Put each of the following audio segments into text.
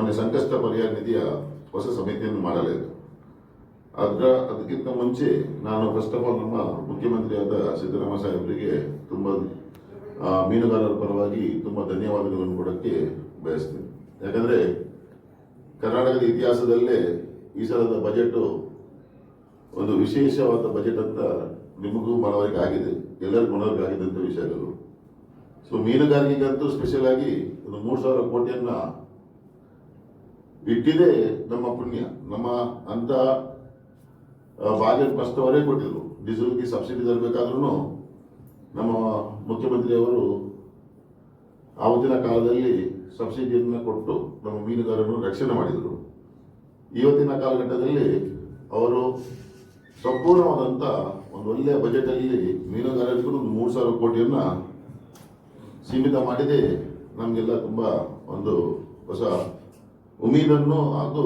ಮೊನ್ನೆ ಸಂಕಷ್ಟ ಪರಿಹಾರ ನಿಧಿಯ ಹೊಸ ಸಮಿತಿಯನ್ನು ಮಾಡಲಾಯಿತು ಅದರ ಅದಕ್ಕಿಂತ ಮುಂಚೆ ನಾನು ಫಸ್ಟ್ ಆಫ್ ಆಲ್ ನಮ್ಮ ಮುಖ್ಯಮಂತ್ರಿಯಾದ ಸಿದ್ದರಾಮಯ್ಯ ಸಾಹೇಬರಿಗೆ ತುಂಬ ಮೀನುಗಾರರ ಪರವಾಗಿ ತುಂಬ ಧನ್ಯವಾದಗಳನ್ನು ಕೊಡೋಕ್ಕೆ ಬಯಸ್ತೇನೆ. ಯಾಕಂದರೆ ಕರ್ನಾಟಕದ ಇತಿಹಾಸದಲ್ಲೇ ಈ ಸಲದ ಬಜೆಟು ಒಂದು ವಿಶೇಷವಾದ ಬಜೆಟ್ ಅಂತ ನಿಮಗೂ ಮನವರಿಕೆ ಆಗಿದೆ. ಎಲ್ಲರಿಗೂ ಆಗಿದೆ ಅಂತ ವಿಷಯಗಳು ಸೊ ಮೀನುಗಾರಿಕೆಗಂತೂ ಸ್ಪೆಷಲ್ ಆಗಿ ಒಂದು ಮೂರು ಸಾವಿರ ಕೋಟಿಯನ್ನ ಇಟ್ಟಿದೆ ನಮ್ಮ ಪುಣ್ಯ. ನಮ್ಮ ಅಂತ ಬಾಜೆಟ್ ಅವರೇ ಕೊಟ್ಟಿದ್ರು. ಡೀಸೆಲ್ಗೆ ಸಬ್ಸಿಡಿ ತರಬೇಕಾದ್ರೂ ನಮ್ಮ ಮುಖ್ಯಮಂತ್ರಿಯವರು ಆವತ್ತಿನ ಕಾಲದಲ್ಲಿ ಸಬ್ಸಿಡಿಯನ್ನು ಕೊಟ್ಟು ನಮ್ಮ ಮೀನುಗಾರರನ್ನು ರಕ್ಷಣೆ ಮಾಡಿದರು. ಇವತ್ತಿನ ಕಾಲಘಟ್ಟದಲ್ಲಿ ಅವರು ಸಂಪೂರ್ಣವಾದಂಥ ಒಂದು ಒಳ್ಳೆಯ ಬಜೆಟಲ್ಲಿ ಮೀನುಗಾರರಿಗೂ ಒಂದು ಮೂರು ಸಾವಿರ ಕೋಟಿಯನ್ನು ಸೀಮಿತ ಮಾಡಿದೆ. ನಮಗೆಲ್ಲ ತುಂಬ ಒಂದು ಹೊಸ ಉಮೀದನ್ನು ಹಾಗೂ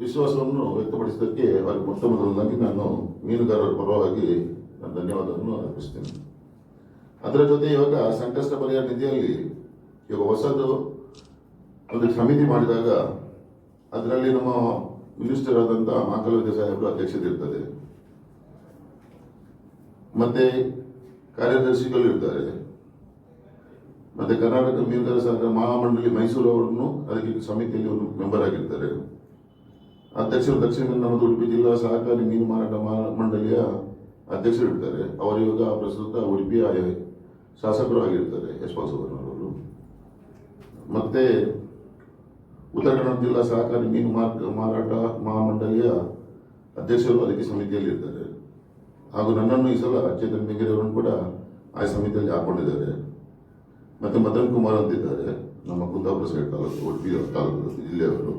ವಿಶ್ವಾಸವನ್ನು ವ್ಯಕ್ತಪಡಿಸಿದ್ದಕ್ಕೆ ಅವರಿಗೆ ಮೊಟ್ಟ ಮೊದಲನಾಗಿ ನಾನು ಮೀನುಗಾರರ ಪರವಾಗಿ ನಾನು ಧನ್ಯವಾದವನ್ನು ಅರ್ಪಿಸ್ತೇನೆ ಅದರ ಜೊತೆ ಇವಾಗ ಸಂಕಷ್ಟ ಪರಿಹಾರ ನಿಧಿಯಲ್ಲಿ ಇವಾಗ ಹೊಸದು ಒಂದು ಸಮಿತಿ ಮಾಡಿದಾಗ ಅದರಲ್ಲಿ ನಮ್ಮ ಮಿನಿಸ್ಟರ್ ಆದಂಥ ಮಾಕಲವಿದ್ಯ ಸಾಹೇಬರು ಅಧ್ಯಕ್ಷತೆ ಇರ್ತದೆ. ಮತ್ತೆ ಕಾರ್ಯದರ್ಶಿಗಳು ಇರ್ತಾರೆ. ಮತ್ತೆ ಕರ್ನಾಟಕ ಮೀನುಗಾರ ಸಂಘ ಮಹಾಮಂಡಳಿ ಮೈಸೂರು ಅವರನ್ನು ಅದಕ್ಕೆ ಸಮಿತಿಯಲ್ಲಿ ಒಂದು ಮೆಂಬರ್ ಆಗಿರ್ತಾರೆ. ಅಧ್ಯಕ್ಷರು ದಕ್ಷಿಣ ಕನ್ನಡ ಉಡುಪಿ ಜಿಲ್ಲಾ ಸಹಕಾರಿ ಮೀನು ಮಾರಾಟ ಮಂಡಳಿಯ ಅಧ್ಯಕ್ಷರು ಇರ್ತಾರೆ. ಅವರು ಇವಾಗ ಪ್ರಸ್ತುತ ಉಡುಪಿಯ ಶಾಸಕರು ಆಗಿರ್ತಾರೆ ಅವರು ಮತ್ತೆ ಉತ್ತರ ಕನ್ನಡ ಜಿಲ್ಲಾ ಸಹಕಾರಿ ಮೀನು ಮಾರಾಟ ಮಹಾಮಂಡಳಿಯ ಅಧ್ಯಕ್ಷರು ಅದಕ್ಕೆ ಸಮಿತಿಯಲ್ಲಿ ಇರ್ತಾರೆ. ಹಾಗೂ ನನ್ನನ್ನು ಈ ಸಲ ಚೇತನ್ ಬೆಂಗೇರಿ ಕೂಡ ಆ ಸಮಿತಿಯಲ್ಲಿ ಹಾಕೊಂಡಿದ್ದಾರೆ. ಮತ್ತೆ ಮದನ್ ಕುಮಾರ್ ಅಂತಿದ್ದಾರೆ. ನಮ್ಮ ಕುಂದಾಪುರ ಸೈಡ್ ತಾಲೂಕು ಉಡುಪಿ ತಾಲೂಕು ಜಿಲ್ಲೆಯವರು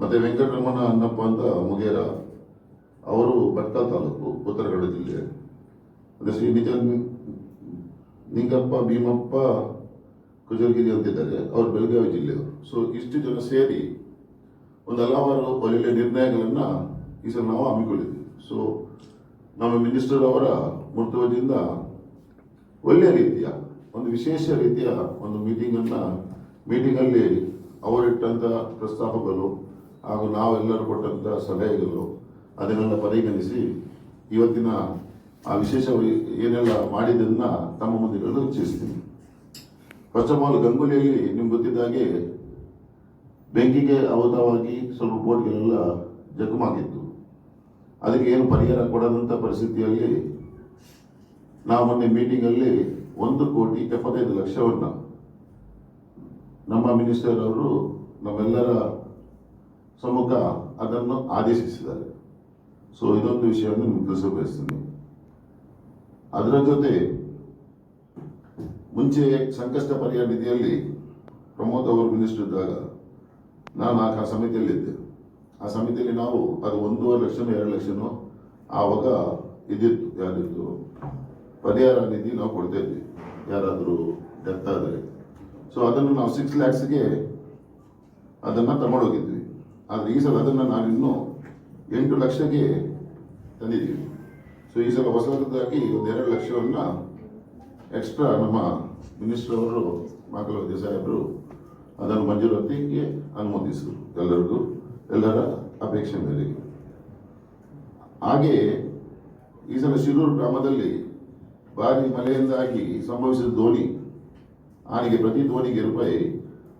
ಮತ್ತೆ ವೆಂಕಟರಮಣ ಅನ್ನಪ್ಪ ಅಂತ ಮುಗೇರ, ಅವರು ಭಟ್ಟ ತಾಲೂಕು ಉತ್ತರ ಕನ್ನಡ ಜಿಲ್ಲೆ. ಮತ್ತು ಶ್ರೀ ನಿಜ ನಿಂಗಪ್ಪ, ಭೀಮಪ್ಪ, ಕುಜಲಗಿರಿ ಅಂತಿದ್ದಾರೆ. ಅವರು ಬೆಳಗಾವಿ ಜಿಲ್ಲೆಯವರು. ಸೊ ಇಷ್ಟು ಜನ ಸೇರಿ ಒಂದು ಹಲವಾರು ಒಳ್ಳೆಯ ನಿರ್ಣಯಗಳನ್ನು ಈ ಸಲ ನಾವು ಹಮ್ಮಿಕೊಂಡಿದ್ವಿ. ಸೊ ನಮ್ಮ ಮಿನಿಸ್ಟರ್ ಅವರ ಮುತುವರ್ಜಿಯಿಂದ ಒಳ್ಳೆಯ ರೀತಿಯ ಒಂದು ವಿಶೇಷ ರೀತಿಯ ಒಂದು ಮೀಟಿಂಗ್ ಅನ್ನ ಮೀಟಿಂಗ್ ಅಲ್ಲಿ ಅವರಿಟ್ಟಂತ ಪ್ರಸ್ತಾಪಗಳು ಹಾಗೂ ನಾವೆಲ್ಲರೂ ಕೊಟ್ಟಂತ ಸಲಹೆಗಳು ಅದನ್ನೆಲ್ಲ ಪರಿಗಣಿಸಿ ಇವತ್ತಿನ ಆ ವಿಶೇಷ ಏನೆಲ್ಲ ಮಾಡಿದ್ದನ್ನ ತಮ್ಮ ಮುಂದೆ ಇಚ್ಛಿಸ್ತೀನಿ ಫಸ್ಟ್ ಆಫ್ ಆಲ್ ಗಂಗೂಲಿಯಲ್ಲಿ ನಿಮ್ಗೆ ಗೊತ್ತಿದ್ದಾಗೆ ಬೆಂಕಿಗೆ ಅವತವಾಗಿ ಸ್ವಲ್ಪ ಬೋಟ್ಗಳೆಲ್ಲ ಜಖಮಾಗಿತ್ತು ಅದಕ್ಕೆ ಏನು ಪರಿಹಾರ ಕೊಡದಂಥ ಪರಿಸ್ಥಿತಿಯಲ್ಲಿ ನಾವು ಮೊನ್ನೆ ಮೀಟಿಂಗಲ್ಲಿ ಒಂದು ಕೋಟಿ ಎಪ್ಪತ್ತೈದು ಲಕ್ಷವನ್ನು ನಮ್ಮ ಮಿನಿಸ್ಟರ್ ಅವರು ನಮ್ಮೆಲ್ಲರ ಸಮ್ಮುಖ ಅದನ್ನು ಆದೇಶಿಸಿದ್ದಾರೆ. ಸೊ ಇದೊಂದು ವಿಷಯವನ್ನು ನಿಮ್ಗೆ ಬಯಸ್ತೀನಿ. ಅದರ ಜೊತೆ ಮುಂಚೆ ಸಂಕಷ್ಟ ಪರಿಹಾರ ನಿಧಿಯಲ್ಲಿ ಪ್ರಮೋದ್ ಅವರು ಮಿನಿಸ್ಟರ್ ಇದ್ದಾಗ ನಾನು ಆ ಸಮಿತಿಯಲ್ಲಿದ್ದೆ. ಆ ಸಮಿತಿಯಲ್ಲಿ ನಾವು ಅದು ಒಂದೂವರೆ ಲಕ್ಷನೋ ಎರಡು ಲಕ್ಷನೋ ಆವಾಗ ಇದಿತ್ತು ಯಾರಿತ್ತು? ಪರಿಹಾರ ನಿಧಿ ನಾವು ಕೊಡ್ತಾ ಯಾರಾದರೂ ಡೆತ್ ಆದರೆ. ಸೊ ಅದನ್ನು ನಾವು ಸಿಕ್ಸ್ ಲ್ಯಾಕ್ಸ್ಗೆ ಅದನ್ನು ತಗೊಂಡೋಗಿದ್ವಿ. ಆದರೆ ಈ ಸಲ ಅದನ್ನು ನಾವಿನ್ನೂ ಎಂಟು ಲಕ್ಷಕ್ಕೆ ತಂದಿದ್ದೀವಿ. ಸೊ ಈ ಸಲ ಹೊಸದಾಗಿ ಒಂದು ಎರಡು ಲಕ್ಷವನ್ನು ಎಕ್ಸ್ಟ್ರಾ ನಮ್ಮ ಮಿನಿಸ್ಟರ್ ಅವರು ಮಾಕಲವತಿ ಸಾಹೇಬರು ಅದನ್ನು ಮಂಜೂರಾತಿಗೆ ಅನುಮೋದಿಸಿದರು ಎಲ್ಲರಿಗೂ, ಎಲ್ಲರ ಅಪೇಕ್ಷೆ ಮೇರೆಗೆ. ಹಾಗೆಯೇ ಈ ಸಲ ಶಿರೂರು ಗ್ರಾಮದಲ್ಲಿ ಭಾರಿ ಮಳೆಯಿಂದಾಗಿ ಸಂಭವಿಸಿದ ದೋಣಿ ಆನೆಗೆ ಪ್ರತಿ ದೋಣಿಗೆ ರೂಪಾಯಿ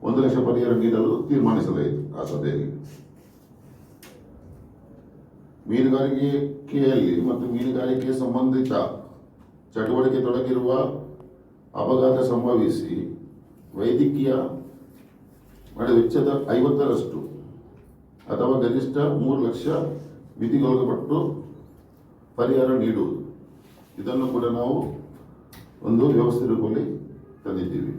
ಒಂದು ಲಕ್ಷ ಪರಿಹಾರ ನೀಡಲು ತೀರ್ಮಾನಿಸಲಾಯಿತು ಆ ಸಭೆಯಲ್ಲಿ. ಮೀನುಗಾರಿಕೆಯಲ್ಲಿ ಮತ್ತು ಮೀನುಗಾರಿಕೆ ಸಂಬಂಧಿತ ಚಟುವಟಿಕೆ ತೊಡಗಿರುವ ಅಪಘಾತ ಸಂಭವಿಸಿ ವೈದ್ಯಕೀಯ ವೆಚ್ಚದ ಐವತ್ತರಷ್ಟು ಅಥವಾ ಗರಿಷ್ಠ ಮೂರು ಲಕ್ಷ ಮಿತಿಗೊಳಪಟ್ಟು ಪರಿಹಾರ ನೀಡುವುದು. ಇದನ್ನು ಕೂಡ ನಾವು ಒಂದು ವ್ಯವಸ್ಥೆ ರೂಪದಲ್ಲಿ ತಂದಿದ್ದೀವಿ.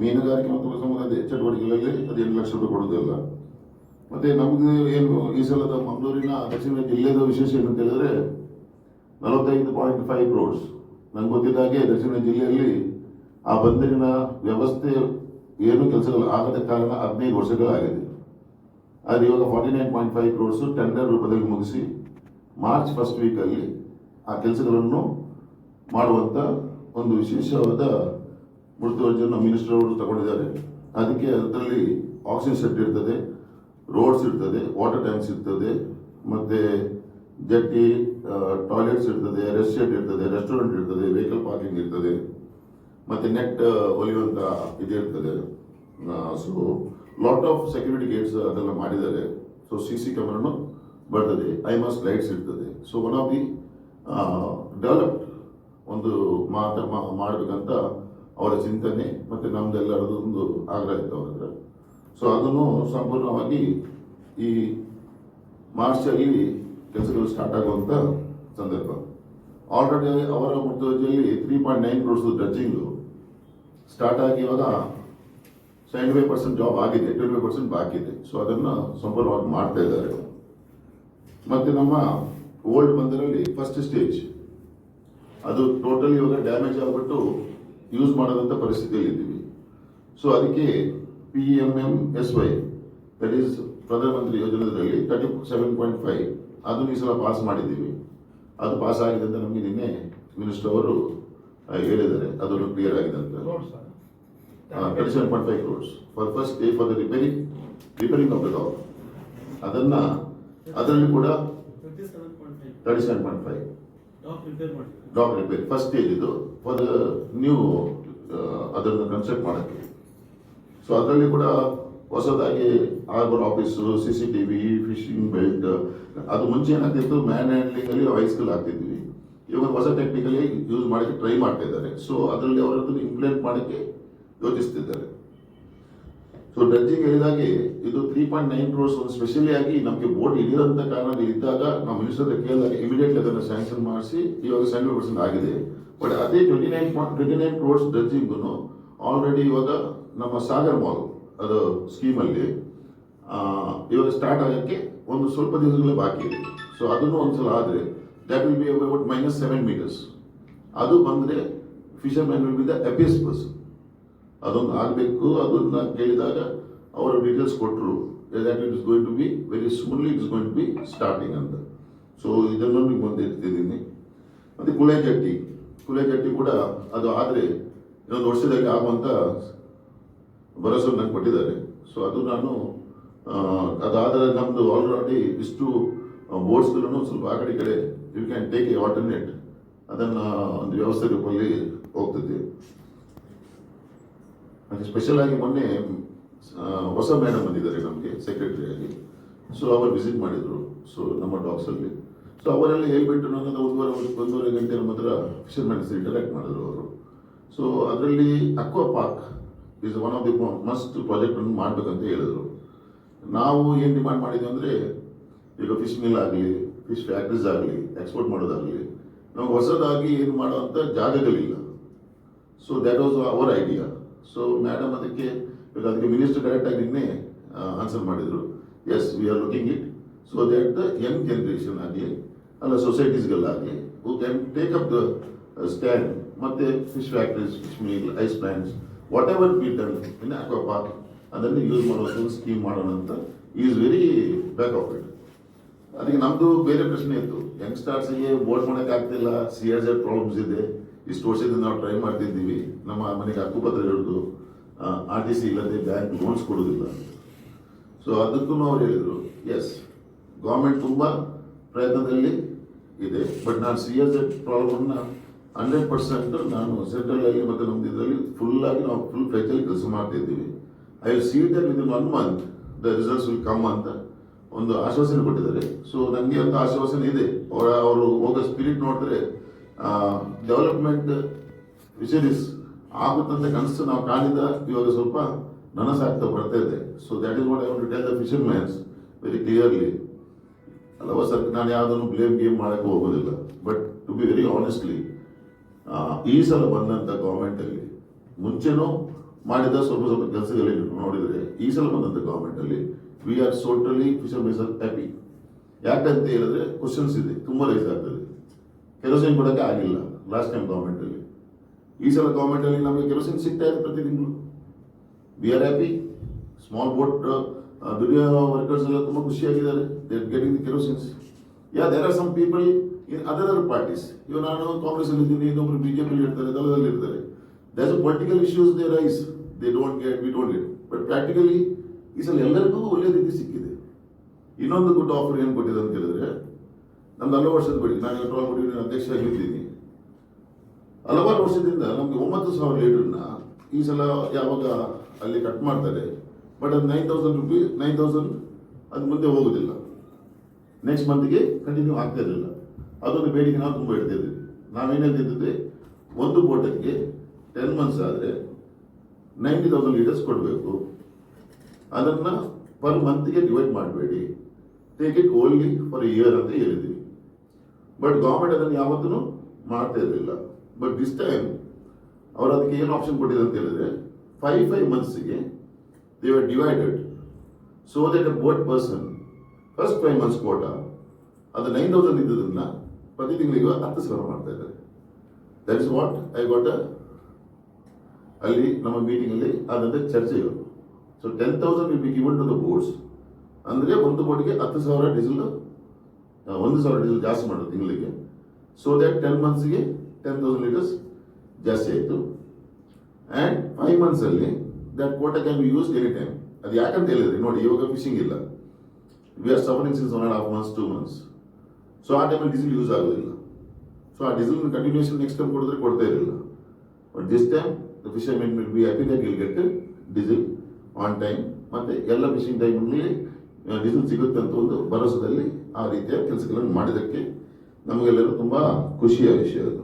ಮೀನುಗಾರಿಕೆ ಮತ್ತು ಸಂಬಂಧ ಚಟುವಟಿಕೆಗಳಲ್ಲಿ ಹದಿನೆಂಟು ಲಕ್ಷ ರೂಪಾಯಿ ಕೊಡೋದಿಲ್ಲ ಮತ್ತೆ ನಮಗೆ ಏನು ಈ ಸಲದ ಮಂಗಳೂರಿನ ದಕ್ಷಿಣ ಜಿಲ್ಲೆದ ವಿಶೇಷ ಏನು ಅಂತ ಹೇಳಿದ್ರೆ ನಲವತ್ತೈದು ಪಾಯಿಂಟ್ ಫೈವ್ ಕ್ರೋಡ್ಸ್ ನಂಗೆ ಗೊತ್ತಿದ್ದ ಹಾಗೆ ದಕ್ಷಿಣ ಜಿಲ್ಲೆಯಲ್ಲಿ ಆ ಬಂದರಿನ ವ್ಯವಸ್ಥೆ ಏನು ಕೆಲಸಗಳು ಆಗದ ಕಾರಣ ಹದಿನೈದು ವರ್ಷಗಳಾಗಿದೆ. ಆದರೆ ಇವಾಗ forty nine point five crores tender ರೂಪದಲ್ಲಿ ಮುಗಿಸಿ ಮಾರ್ಚ್ ಫಸ್ಟ್ ವೀಕಲ್ಲಿ ಆ ಕೆಲಸಗಳನ್ನು ಮಾಡುವಂಥ ಒಂದು ವಿಶೇಷವಾದ ಮುತುವರ್ಜಿಯನ್ನು ಮಿನಿಸ್ಟರ್ ಅವರು ತಗೊಂಡಿದ್ದಾರೆ. ಅದಕ್ಕೆ ಅದರಲ್ಲಿ ಆಕ್ಸಿಜನ್ ಸೆಟ್ ಇರ್ತದೆ ರೋಡ್ಸ್ ಇರ್ತದೆ ವಾಟರ್ ಟ್ಯಾಂಕ್ಸ್ ಇರ್ತದೆ, ಮತ್ತು ಜಟ್ಟಿ ಟಾಯ್ಲೆಟ್ಸ್ ಇರ್ತದೆ ರೆಸ್ಟ್ ಶೆಡ್ ಇರ್ತದೆ ರೆಸ್ಟೋರೆಂಟ್ ಇರ್ತದೆ ವೆಹಿಕಲ್ ಪಾರ್ಕಿಂಗ್ ಇರ್ತದೆ. ಮತ್ತು ನೆಟ್ ಒಲಿಯುವಂಥ ಇದು ಇರ್ತದೆ. So lot of security gates ಅದೆಲ್ಲ ಮಾಡಿದ್ದಾರೆ. ಸೊ ಸಿ ಸಿ ಕ್ಯಾಮ್ರಾನು ಬರ್ತದೆ. ಐ ಮಸ್ ಲೈಟ್ಸ್ ಇರ್ತದೆ. So one of the developed ಒಂದು ಮಾತ ಮಾಡಬೇಕಂತ ಮಾಡ್ಬೇಕಂತ ಅವರ ಚಿಂತನೆ ಮತ್ತು ನಮ್ದೆಲ್ಲರದು ಒಂದು ಆಗ್ರಹ ಇತ್ತು ಅವ್ರ ಹತ್ರ. ಸೊ ಅದನ್ನು ಸಂಪೂರ್ಣವಾಗಿ ಈ ಮಾರ್ಚಲ್ಲಿ ಕೆಲಸಗಳು ಸ್ಟಾರ್ಟ್ ಆಗುವಂಥ ಸಂದರ್ಭ. ಆಲ್ರೆಡಿ ಅವರ ಮುತುವರ್ಜಿಯಲ್ಲಿ three point nine crores dredging start ಆಗಿ ಇವಾಗ ಸೆವೆಂಟಿ ಫೈವ್ ಪರ್ಸೆಂಟ್ ಜಾಬ್ ಆಗಿದೆ ಟ್ವೆಂಟಿ ಫೈವ್ ಪರ್ಸೆಂಟ್ ಬಾಕಿ ಇದೆ. ಸೊ ಅದನ್ನು ಸಂಪೂರ್ಣವಾಗಿ ಮಾಡ್ತಾ ಇದ್ದಾರೆ. ಮತ್ತು ನಮ್ಮ ಓಲ್ಡ್ ಬಂದರಲ್ಲಿ ಫಸ್ಟ್ ಸ್ಟೇಜ್ ಅದು ಟೋಟಲ್ ಇವಾಗ ಡ್ಯಾಮೇಜ್ ಆಗಿಬಿಟ್ಟು ಯೂಸ್ ಮಾಡೋದಂಥ ಪರಿಸ್ಥಿತಿಯಲ್ಲಿ ಇದ್ದೀವಿ. ಸೊ ಅದಕ್ಕೆ P M M S Y that is ಪ್ರಧಾನಮಂತ್ರಿ ಯೋಜನೆಯಲ್ಲಿ ತರ್ಟಿ ಸೆವೆನ್ ಪಾಯಿಂಟ್ ಫೈವ್ ಅದನ್ನು ಈ ಸಲ ಪಾಸ್ ಮಾಡಿದ್ದೀವಿ. ಅದು ಪಾಸ್ ಆಗಿದೆ ಅಂತ ನಮಗೆ ನಿನ್ನೆ ಮಿನಿಸ್ಟರ್ ಅವರು ಆ, ಹೇಳಿದ್ದಾರೆ. ಅದನ್ನು ಕ್ಲಿಯರ್ ಆಗಿದೆ ಅಂತ. Seven point five crores for first day for the repairing repairing of the dock ಅದನ್ನು ಅದರಲ್ಲಿ ಕೂಡ thirty seven point five dock repair first stage ಇದು. ಫಾರ್ ದ ನ್ಯೂ ಅದನ್ನು ಕನ್ಸಲ್ಟ್ ಮಾಡೋಕ್ಕೆ. ಸೊ ಅದರಲ್ಲಿ ಕೂಡ ಹೊಸದಾಗಿ harbour office C C T V fishing belt ಅದು ಮುಂಚೆ ಏನಾಗ್ತಿತ್ತು? ಮ್ಯಾನ್ ಹ್ಯಾಂಡ್ಲಿಂಗ್ ಅಲ್ಲಿ ಹೈಸ್ಕೂಲ್ ಆಗ್ತಿದ್ವಿ. ಇವಾಗ ಹೊಸ ಟೆಕ್ನಿಕಲಿ ಯೂಸ್ ಮಾಡೋಕ್ಕೆ ಟ್ರೈ ಮಾಡ್ತಾ ಇದ್ದಾರೆ. ಸೊ ಅದರಲ್ಲಿ ಅವರದನ್ನು ಇಂಪ್ಲಿಮೆಂಟ್ ಮಾಡೋಕ್ಕೆ ಯೋಚಿಸ್ತಿದ್ದಾರೆ. ಸೊ ಡ್ರಜ್ಜಿಂಗ್ ಹೇಳಿದಾಗೆ ಇದು ತ್ರೀ ಪಾಯಿಂಟ್ ನೈನ್ ಕ್ರೋರ್ಸ್ ಒಂದು ಸ್ಪೆಷಲಿ ಆಗಿ ನಮಗೆ ಬೋರ್ಡ್ ಹಿಡಿಯೋಂಥ ಕಾರಣ ಇದ್ದಾಗ ನಾವು ಮಿನಿಸ್ಟರ್ ಕೇಳಿದಾಗ ಇಮಿಡಿಯೇಟ್ಲಿ ಅದನ್ನು ಸ್ಯಾಂಕ್ಷನ್ ಮಾಡಿಸಿ ಇವಾಗ ಸೆವೆಂಟಿ ಪರ್ಸೆಂಟ್ ಆಗಿದೆ. ಬಟ್ ಅದೇ twenty nine twenty nine crores dredging already ಇವಾಗ ನಮ್ಮ ಸಾಗರ್ ಮಾಲ್ ಅದು ಸ್ಕೀಮಲ್ಲಿ ಇವಾಗ ಸ್ಟಾರ್ಟ್ ಆಗೋಕ್ಕೆ ಒಂದು ಸ್ವಲ್ಪ ದಿವಸಗಳೇ ಬಾಕಿ ಇದೆ. ಸೊ ಅದನ್ನು ಒಂದ್ಸಲ ಆದರೆ that will be about minus seven metres ಅದು ಬಂದರೆ fisherman will be the happiest person ಅದೊಂದು ಆಗಬೇಕು, ಅದನ್ನ ಕೇಳಿದಾಗ ಅವರು ಡೀಟೇಲ್ಸ್ ಕೊಟ್ಟರು that it is going to be very smoothly it's going to be starting ಅಂತ. ಸೊ ಇದನ್ನು ನಿಮ್ಗೆ ಮುಂದೆ ಇರ್ತಿದ್ದೀನಿ ಮತ್ತು ಕುಳೆ ಜಟ್ಟಿ. ಕುಳೆ ಜಟ್ಟಿ ಕೂಡ ಅದು ಆದರೆ ಇನ್ನೊಂದು ವರ್ಷದಲ್ಲಿ ಆಗುವಂಥ ಭರವಸೆ ನನಗೆ ಕೊಟ್ಟಿದ್ದಾರೆ. ಸೊ ಅದು ನಾನು ಅದಾದರೆ ನಮ್ಮದು ಆಲ್ರೆಡಿ ಇಷ್ಟು ಬೋರ್ಡ್ಸ್ಗಳನ್ನು ಸ್ವಲ್ಪ ಆ ಕಡೆ ಕಡೆ you can take a alternate ಅದನ್ನು ಒಂದು ವ್ಯವಸ್ಥೆ ರೂಪದಲ್ಲಿ ಹೋಗ್ತದೆ ಸ್ಪೆಷಲ್ ಆಗಿ ಮೊನ್ನೆ ಹೊಸ ಮೇಡಮ್ ಬಂದಿದ್ದಾರೆ ನಮಗೆ ಸೆಕ್ರೆಟರಿಯಾಗಿ ಸೊ ಅವರು ವಿಸಿಟ್ ಮಾಡಿದರು ಸೊ ನಮ್ಮ ಡಾಕ್ಸಲ್ಲಿ ಸೊ ಅವರೆಲ್ಲ ಹೇಳ್ಬಿಟ್ಟು ನನ್ನದು ಒಂದೂವರೆ ಒಂದೂವರೆ ಗಂಟೆ ನಮ್ಮ ಹತ್ರ ಫಿಶರ್ಮ್ಯಾನ್ ಇಂಟರಾಕ್ಟ್ ಮಾಡಿದ್ರು ಅವರು. ಸೊ ಅದರಲ್ಲಿ aqua park is one of the must ಪ್ರಾಜೆಕ್ಟನ್ನು ಮಾಡಬೇಕಂತ ಹೇಳಿದರು. ನಾವು ಏನು ಡಿಮ್ಯಾಂಡ್ ಮಾಡಿದ್ವಿ ಅಂದರೆ, ಈಗ ಫಿಶ್ ಮಿಲ್ ಆಗಲಿ ಫಿಶ್ ಫ್ಯಾಕ್ಟ್ರೀಸ್ ಆಗಲಿ ಎಕ್ಸ್ಪೋರ್ಟ್ ಮಾಡೋದಾಗಲಿ. ನಾವು ಹೊಸದಾಗಿ ಏನು ಮಾಡೋವಂಥ ಜಾಗಗಳಿಲ್ಲ. So that was our idea so madam ಅದಕ್ಕೆ, ಈಗ ಅದಕ್ಕೆ ಮಿನಿಸ್ಟರ್ ಡೈರೆಕ್ಟಾಗಿ ನಿನ್ನೆ ಆನ್ಸರ್ ಮಾಡಿದರು. Yes we are looking it so that the young generation ಆಗಲಿ, ಅಲ್ಲ ಸೊಸೈಟೀಸ್ಗಳಾಗಲಿ who can take up the stand ಮತ್ತು fish factories fish meal ice plants whatever be done in aqua park ಅದನ್ನು ಯೂಸ್ ಮಾಡೋದು scheme ಮಾಡೋಣ ಅಂತ is very back of it ಅದಕ್ಕೆ ನಮ್ದು ಬೇರೆ ಪ್ರಶ್ನೆ ಇತ್ತು. ಯಂಗ್ಸ್ಟರ್ಸ್ಗೆ ವೋಟ್ ಮಾಡಕ್ ಆಗ್ತಿಲ್ಲ ಸಿ ಆರ್ ಜೆಡ್ ಪ್ರಾಬ್ಲಮ್ಸ್ ಇದೆ. ಇಷ್ಟು ವರ್ಷದಿಂದ ನಾವು ಟ್ರೈ ಮಾಡ್ತಿದ್ದೀವಿ. ನಮ್ಮ ಮನೆಗೆ ಹಕ್ಕುಪತ್ರ ಹಿಡಿದು ಆರ್ ಟಿ ಸಿ ಇಲ್ಲದೆ ಬ್ಯಾಂಕ್ ಲೋನ್ಸ್ ಕೊಡೋದಿಲ್ಲ ಸೊ ಅದಕ್ಕೂ ಅವ್ರು ಹೇಳಿದರು ಎಸ್ ಗೌರ್ಮೆಂಟ್ ತುಂಬ ಪ್ರಯತ್ನದಲ್ಲಿ ಇದೆ. ಬಟ್ ನಾನು ಸಿ ಆರ್ ಜೆಡ್ ಪ್ರಾಬ್ಲಮ್ನ ಹಂಡ್ರೆಡ್ ಪರ್ಸೆಂಟ್ ನಾನು ಸೆಂಟ್ರಲ್ ಆಗಿ ಮತ್ತು ನಮ್ದು ಇದರಲ್ಲಿ ಫುಲ್ ಆಗಿ ನಾವು ಫುಲ್ ಫ್ಲೆಜಲ್ಲಿ ಕೆಲಸ ಮಾಡ್ತಿದ್ದೀವಿ. I will see that in one month the results will come ಅಂತ ಒಂದು ಆಶ್ವಾಸನೆ ಕೊಟ್ಟಿದ್ದಾರೆ. ಸೊ ನನಗೆ ಒಂದು ಆಶ್ವಾಸನೆ ಇದೆ. ಅವರ, ಅವರು ಹೋಗೋ ಸ್ಪಿರಿಟ್ ನೋಡಿದ್ರೆ ಡೆವಲಪ್ಮೆಂಟ್ ವಿಷಯಿಸ್ ಆಗುತ್ತಂತ ಕನಸು ನಾವು ಕಾಣಿದ ಇವಾಗ ಸ್ವಲ್ಪ ನನಸಾಗ್ತಾ ಬರ್ತಾ ಇದೆ. So that is what I want tell the fisherman's very clearly ಅಲ್ಲವ ಸರ್ ನಾನು ಯಾವುದನ್ನು ಬ್ಲೇಮ್ ಗೇಮ್ ಮಾಡೋಕ್ಕೆ ಹೋಗೋದಿಲ್ಲ. But to be very honestly ಈ ಸಲ ಬಂದಂಥ ಗೌರ್ಮೆಂಟಲ್ಲಿ ಮುಂಚೆನೂ ಮಾಡಿದ ಸ್ವಲ್ಪ ಸ್ವಲ್ಪ ಕೆಲಸಗಳಲ್ಲಿ ನೋಡಿದರೆ ಈ ಸಲ ಬಂದಂಥ ಗೌರ್ಮೆಂಟಲ್ಲಿ we are totally fishermen are happy ಯಾಕಂತ ಹೇಳಿದ್ರೆ ಕ್ವಶನ್ಸ್ ಇದೆ, ತುಂಬ ರೈಸ್ ಆಗ್ತದೆ ಕೆರೋಸಿನ್ ಕೊಡೋಕ್ಕೆ ಆಗಿಲ್ಲ ಲಾಸ್ಟ್ ಟೈಮ್ ಗೌರ್ಮೆಂಟಲ್ಲಿ ಈ ಸಲ ಗೌರ್ಮೆಂಟಲ್ಲಿ ನಮಗೆ ಕೆರೋಸಿನ್ ಸಿಗ್ತಾ ಇದೆ ಪ್ರತಿ ತಿಂಗಳು? We are happy small boat ದುಡಿಯೋ ವರ್ಕರ್ಸ್ ಎಲ್ಲ ತುಂಬ ಖುಷಿಯಾಗಿದ್ದಾರೆ. They getting the kerosenes yeah there are some people in other other parties ಇವಾಗ ನಾನು ಕಾಂಗ್ರೆಸ್ ಅಲ್ಲಿ ಇದ್ದೀನಿ, ಇನ್ನೊಬ್ರು ಬಿಜೆಪಿ ಇರ್ತಾರೆ ದಳದಲ್ಲಿ ಇರ್ತಾರೆ a political issues they raise they don't get we don't get but practically ಈ ಸಲ ಎಲ್ಲರಿಗೂ ಒಳ್ಳೆ ರೀತಿ ಸಿಕ್ಕಿದೆ. ಇನ್ನೊಂದು ಗುಡ್ ಆಫರ್ ಏನು ಕೊಟ್ಟಿದೆ ಅಂತ ಹೇಳಿದ್ರೆ ನಮ್ದು ಹಲವು ವರ್ಷದ ಬಳಿ, ನಾನು ಪೆಟ್ರೋಲ್ ಕೊಟ್ಟಿದ್ದೀನಿ ಅಧ್ಯಕ್ಷ ಆಗಿದ್ದೀನಿ. ಹಲವಾರು ವರ್ಷದಿಂದ ನಮಗೆ ಒಂಬತ್ತು ಸಾವಿರ ಲೀಟರ್ನ ಈ ಸಲ ಯಾವಾಗ ಅಲ್ಲಿ ಕಟ್ ಮಾಡ್ತಾರೆ ಬಟ್ ಅದು nine thousand rupee nine thousand ಅದು ಮುಂದೆ ಹೋಗೋದಿಲ್ಲ. ನೆಕ್ಸ್ಟ್ ಮಂತ್ಗೆ ಕಂಟಿನ್ಯೂ ಆಗ್ತಾ ಇರಲಿಲ್ಲ. ಅದೊಂದು ಬೇಡಿಕೆ ನಾವು ತುಂಬ ಇಡ್ತಾ ಇದ್ದೀವಿ ನಾವೇನು ಹೇಳ್ತಿದ್ದೆ ಒಂದು ಬೋಟಕ್ಕೆ ಟೆನ್ ಮಂತ್ಸ್ ಆದರೆ ನೈಂಟಿ ತೌಸಂಡ್ ಲೀಟರ್ಸ್ ಕೊಡಬೇಕು. ಅದನ್ನು ಪರ್ ಮಂತ್ಗೆ ಡಿವೈಡ್ ಮಾಡಬೇಡಿ. Take it only for year ಅಂತ ಹೇಳಿದ್ವಿ ಬಟ್ ಗೌರ್ಮೆಂಟ್ ಅದನ್ನು ಯಾವತ್ತೂ ಮಾಡ್ತಾ ಇರಲಿಲ್ಲ. ಬಟ್ ದಿಸ್ ಟೈಮ್ ಅವರು ಅದಕ್ಕೆ ಏನು ಆಪ್ಷನ್ ಕೊಟ್ಟಿದೆ ಅಂತ ಹೇಳಿದ್ರೆ ಫೈವ್ ಫೈವ್ ಮಂತ್ಸ್ಗೆ they are divided so that a boat person first five months quota ಅದು ನೈನ್ ತೌಸಂಡ್ ಇದ್ದದನ್ನ ಪ್ರತಿ ತಿಂಗಳಿಗೆ ಹತ್ತು ಸಾವಿರ ಮಾಡ್ತಾ ಇದ್ದಾರೆ. That is what I got ಅಲ್ಲಿ ನಮ್ಮ ಮೀಟಿಂಗಲ್ಲಿ ಚರ್ಚೆ ಚರ್ಚೆಗಳು. So ten thousand will be given to the boats ಅಂದರೆ ಒಂದು ಬೋಟ್ಗೆ ಹತ್ತು ಸಾವಿರ ಡೀಸೆಲ್ ಒಂದು ಸಾವಿರ ಡೀಸೆಲ್ ಜಾಸ್ತಿ ಮಾಡೋದು ತಿಂಗಳಿಗೆ. ಸೊ ದ್ಯಾಟ್ ಟೆನ್ ಮಂತ್ಸ್ಗೆ ಟೆನ್ ತೌಸಂಡ್ ಲೀಟರ್ಸ್ ಜಾಸ್ತಿ ಆಯಿತು. And five ಮಂತ್ಸಲ್ಲಿ that quota can be use any time ಅದು ಯಾಕಂತ ಹೇಳಿದ್ರೆ, ನೋಡಿ, ಇವಾಗ ಫಿಶಿಂಗ್ ಇಲ್ಲ. We are suffering since one and half months two months so ಆ ಟೈಮಲ್ಲಿ ಡೀಸೆಲ್ ಯೂಸ್ ಆಗೋದಿಲ್ಲ. ಸೊ ಆ ಡೀಸೆಲ್ ಕಂಟಿನ್ಯೂಷನ್ ನೆಕ್ಸ್ಟ್ ಟೈಮ್ ಕೊಡಿದ್ರೆ ಕೊಡ್ತಾ ಇರಲಿಲ್ಲ. But this time the fishermen will be happy that will get diesel on time ಮತ್ತು ಎಲ್ಲ fishing ಟೈಮಲ್ಲಿ ಡೀಸೆಲ್ ಸಿಗುತ್ತೆ ಅಂತ ಒಂದು ಭರವಸೆಯಲ್ಲಿ ಆ ರೀತಿಯ ಕೆಲಸಗಳನ್ನು ಮಾಡಿದ್ದಕ್ಕೆ ನಮಗೆಲ್ಲರೂ ತುಂಬ ಖುಷಿಯ ವಿಷಯ ಅದು.